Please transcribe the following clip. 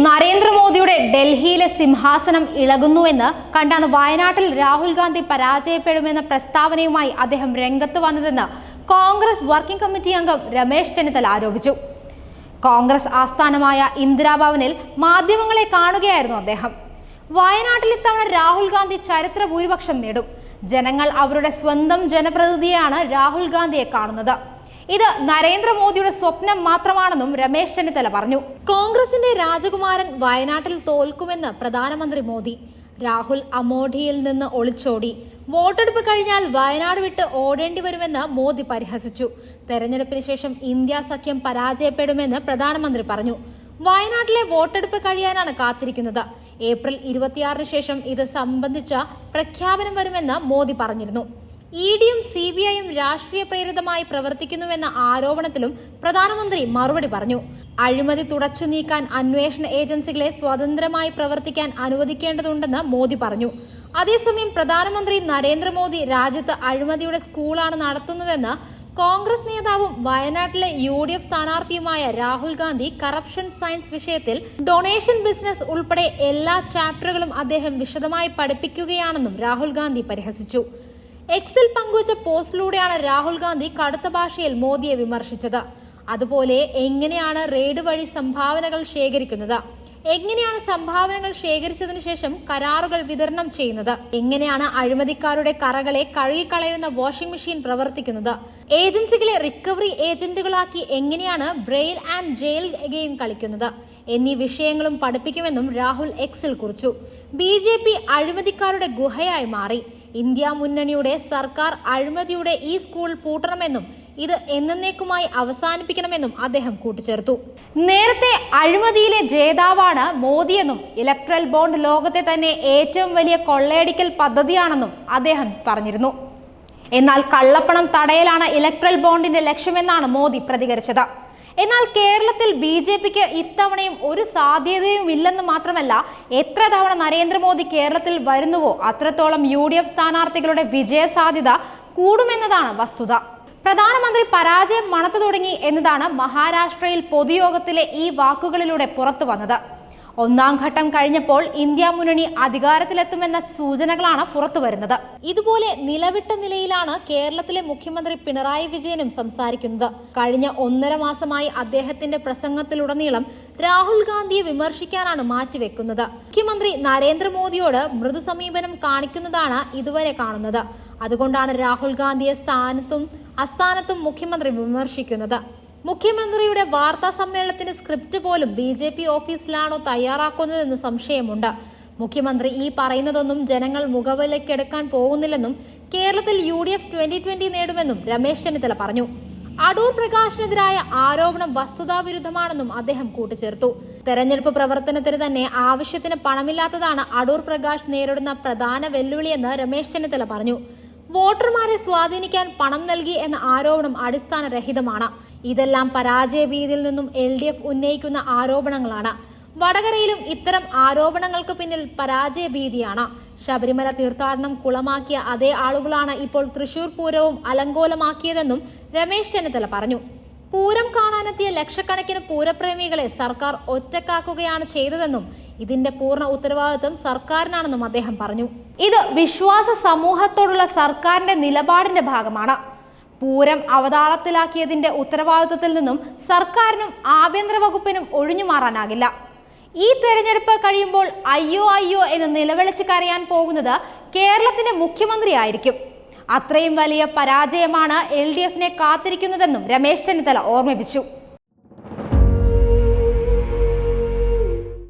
നരേന്ദ്രമോദിയുടെ ഡൽഹിയിലെ സിംഹാസനം ഇളകുന്നുവെന്ന് കണ്ടാണ് വയനാട്ടിൽ രാഹുൽ ഗാന്ധി പരാജയപ്പെടുമെന്ന പ്രസ്താവനയുമായി അദ്ദേഹം രംഗത്ത് വന്നതെന്ന് കോൺഗ്രസ് വർക്കിംഗ് കമ്മിറ്റി അംഗം രമേശ് ചെന്നിത്തല ആരോപിച്ചു. കോൺഗ്രസ് ആസ്ഥാനമായ ഇന്ദിരാഭവനിൽ മാധ്യമങ്ങളെ കാണുകയായിരുന്നു അദ്ദേഹം. വയനാട്ടിൽ ഇത്തവണ രാഹുൽ ഗാന്ധി ചരിത്ര ഭൂരിപക്ഷം നേടും. ജനങ്ങൾ അവരുടെ സ്വന്തം ജനപ്രതിനിധിയാണ് രാഹുൽ ഗാന്ധിയെ കാണുന്നത്. ഇത് നരേന്ദ്രമോദിയുടെ സ്വപ്നം മാത്രമാണെന്നും രമേശ് ചെന്നിത്തല പറഞ്ഞു. കോൺഗ്രസിന്റെ രാജകുമാരൻ വയനാട്ടിൽ തോൽക്കുമെന്ന് പ്രധാനമന്ത്രി മോദി. രാഹുൽ അമോഠിയിൽ നിന്ന് ഒളിച്ചോടി. വോട്ടെടുപ്പ് കഴിഞ്ഞാൽ വയനാട് വിട്ട് ഓടേണ്ടി വരുമെന്ന് മോദി പരിഹസിച്ചു. തെരഞ്ഞെടുപ്പിന് ശേഷം ഇന്ത്യ സഖ്യം പരാജയപ്പെടുമെന്ന് പ്രധാനമന്ത്രി പറഞ്ഞു. വയനാട്ടിലെ വോട്ടെടുപ്പ് കഴിയാനാണ് കാത്തിരിക്കുന്നത്. ഏപ്രിൽ ഇരുപത്തിയാറിന് ശേഷം ഇത് സംബന്ധിച്ച പ്രഖ്യാപനം വരുമെന്ന് മോദി പറഞ്ഞിരുന്നു. ഇ ഡിയും സി ബി ഐയും രാഷ്ട്രീയ പ്രേരിതമായി പ്രവർത്തിക്കുന്നുവെന്ന ആരോപണത്തിലും പ്രധാനമന്ത്രി മറുപടി പറഞ്ഞു. അഴിമതി തുടച്ചു നീക്കാൻ അന്വേഷണ ഏജൻസികളെ സ്വതന്ത്രമായി പ്രവർത്തിക്കാൻ അനുവദിക്കേണ്ടതുണ്ടെന്ന് മോദി പറഞ്ഞു. അതേസമയം പ്രധാനമന്ത്രി നരേന്ദ്രമോദി രാജ്യത്ത് അഴിമതിയുടെ സ്കൂളാണ് നടത്തുന്നതെന്ന് കോൺഗ്രസ് നേതാവും വയനാട്ടിലെ യു ഡി എഫ് സ്ഥാനാർത്ഥിയുമായ രാഹുൽ ഗാന്ധി കറപ്ഷൻ സയൻസ് വിഷയത്തിൽ ഡൊണേഷൻ ബിസിനസ് ഉൾപ്പെടെ എല്ലാ ചാപ്റ്ററുകളും അദ്ദേഹം വിശദമായി പഠിപ്പിക്കുകയാണെന്നും രാഹുൽ ഗാന്ധി പരിഹസിച്ചു. എക്സിൽ പങ്കുവച്ച പോസ്റ്റിലൂടെയാണ് രാഹുൽ ഗാന്ധി കടുത്ത ഭാഷയിൽ മോദിയെ വിമർശിച്ചത്. അതുപോലെ എങ്ങനെയാണ് റെയ്ഡ് വഴി സംഭാവനകൾ ശേഖരിക്കുന്നത്? എങ്ങനെയാണ് സംഭാവനകൾ ശേഖരിച്ചതിനു ശേഷം കരാറുകൾ വിതരണം ചെയ്യുന്നത്? എങ്ങനെയാണ് അഴിമതിക്കാരുടെ കറകളെ കഴുകിക്കളയുന്ന വാഷിംഗ് മെഷീൻ പ്രവർത്തിക്കുന്നത്? ഏജൻസികളെ റിക്കവറി ഏജന്റുകളാക്കി എങ്ങനെയാണ് ബ്രെയിൽ ആൻഡ് ജയിൽ ഗെയിം കളിക്കുന്നത്? എന്നീ വിഷയങ്ങളും പഠിപ്പിക്കുമെന്നും രാഹുൽ എക്സിൽ കുറിച്ചു. ബി അഴിമതിക്കാരുടെ ഗുഹയായി മാറി. ഇന്ത്യ മുന്നണിയുടെ സർക്കാർ അഴിമതിയുടെ ഈ സ്കൂൾ പൂട്ടണമെന്നും ഇത് എന്നേക്കുമായി അവസാനിപ്പിക്കണമെന്നും അദ്ദേഹം കൂട്ടിച്ചേർത്തു. നേരത്തെ അഴിമതിയിലെ ജേതാവാണ് മോദിയെന്നും ഇലക്ട്രൽ ബോണ്ട് ലോകത്തെ തന്നെ ഏറ്റവും വലിയ കൊള്ളയടിക്കൽ പദ്ധതിയാണെന്നും അദ്ദേഹം പറഞ്ഞിരുന്നു. എന്നാൽ കള്ളപ്പണം തടയലാണ് ഇലക്ട്രൽ ബോണ്ടിന്റെ ലക്ഷ്യമെന്നാണ് മോദി പ്രതികരിച്ചത്. എന്നാൽ കേരളത്തിൽ ബി ജെ പിക്ക് ഇത്തവണയും ഒരു സാധ്യതയും ഇല്ലെന്ന് മാത്രമല്ല എത്ര തവണ നരേന്ദ്രമോദി കേരളത്തിൽ വരുന്നുവോ അത്രത്തോളം യു ഡി എഫ് സ്ഥാനാർത്ഥികളുടെ വിജയ സാധ്യത കൂടുമെന്നതാണ് വസ്തുത. പ്രധാനമന്ത്രി പരാജയം മണത്തു തുടങ്ങി എന്നതാണ് മഹാരാഷ്ട്രയിൽ പൊതുയോഗത്തിലെ ഈ വാക്കുകളിലൂടെ പുറത്തു വന്നത്. ഒന്നാം ഘട്ടം കഴിഞ്ഞപ്പോൾ ഇന്ത്യ മുന്നണി അധികാരത്തിലെത്തുമെന്ന സൂചനകളാണ് പുറത്തു വരുന്നത്. ഇതുപോലെ നിലവിട്ട നിലയിലാണ് കേരളത്തിലെ മുഖ്യമന്ത്രി പിണറായി വിജയനും സംസാരിക്കുന്നത്. കഴിഞ്ഞ ഒന്നര മാസമായി അദ്ദേഹത്തിന്റെ പ്രസംഗത്തിലുടനീളം രാഹുൽ ഗാന്ധിയെ വിമർശിക്കാനാണ് മാറ്റിവെക്കുന്നത്. മുഖ്യമന്ത്രി നരേന്ദ്രമോദിയോട് മൃദു സമീപനം കാണിക്കുന്നതാണ് ഇതുവരെ കാണുന്നത്. അതുകൊണ്ടാണ് രാഹുൽ ഗാന്ധിയെ സ്ഥാനത്തും അസ്ഥാനത്തും മുഖ്യമന്ത്രി വിമർശിക്കുന്നത്. മുഖ്യമന്ത്രിയുടെ വാർത്താ സമ്മേളനത്തിന്റെ സ്ക്രിപ്റ്റ് പോലും ബി ജെ പി ഓഫീസിലാണോ തയ്യാറാക്കുന്നതെന്ന് സംശയമുണ്ട്. മുഖ്യമന്ത്രി ഈ പറയുന്നതൊന്നും ജനങ്ങൾ മുഖവിലക്കെടുക്കാൻ പോകുന്നില്ലെന്നും കേരളത്തിൽ U D F twenty twenty നേടുമെന്നും Ramesh Chennithala പറഞ്ഞു. അടൂർ പ്രകാശിനെതിരായ ആരോപണം വസ്തുതാവിരുദ്ധമാണെന്നും അദ്ദേഹം കൂട്ടിച്ചേർത്തു. തെരഞ്ഞെടുപ്പ് പ്രവർത്തനത്തിന് തന്നെ ആവശ്യത്തിന് പണമില്ലാത്തതാണ് അടൂർ പ്രകാശ് നേരിടുന്ന പ്രധാന വെല്ലുവിളിയെന്ന് രമേശ് ചെന്നിത്തല പറഞ്ഞു. വോട്ടർമാരെ സ്വാധീനിക്കാൻ പണം നൽകി എന്ന ആരോപണം അടിസ്ഥാനരഹിതമാണ്. ഇതെല്ലാം പരാജയ ഭീതിയിൽ നിന്നും എൽ ഡി എഫ് ഉന്നയിക്കുന്ന ആരോപണങ്ങളാണ്. വടകരയിലും ഇത്തരം ആരോപണങ്ങൾക്ക് പിന്നിൽ പരാജയ ഭീതിയാണ് ശബരിമല തീർത്ഥാടനം കുളമാക്കിയ അതേ ആളുകളാണ് ഇപ്പോൾ തൃശൂർ പൂരവും അലങ്കോലമാക്കിയതെന്നും രമേശ് ചെന്നിത്തല പറഞ്ഞു. പൂരം കാണാനെത്തിയ ലക്ഷക്കണക്കിന് പൂരപ്രേമികളെ സർക്കാർ ഒറ്റക്കാക്കുകയാണ് ചെയ്തതെന്നും ഇതിന്റെ പൂർണ ഉത്തരവാദിത്വം സർക്കാരിനാണെന്നും അദ്ദേഹം പറഞ്ഞു. ഇത് വിശ്വാസ സമൂഹത്തോടുള്ള സർക്കാരിന്റെ നിലപാടിന്റെ ഭാഗമാണ്. പൂരം അവതാളത്തിലാക്കിയതിന്റെ ഉത്തരവാദിത്വത്തിൽ നിന്നും സർക്കാരിനും ആഭ്യന്തര വകുപ്പിനും ഒഴിഞ്ഞു മാറാനാകില്ല. ഈ തെരഞ്ഞെടുപ്പ് കഴിയുമ്പോൾ അയ്യോ അയ്യോ എന്ന് നിലവിളിച്ച് കരയാൻ പോകുന്നത് കേരളത്തിന്റെ മുഖ്യമന്ത്രിയായിരിക്കും. അത്രയും വലിയ പരാജയമാണ് എൽ ഡി എഫിനെ കാത്തിരിക്കുന്നതെന്നും രമേശ് ചെന്നിത്തല ഓർമ്മിപ്പിച്ചു.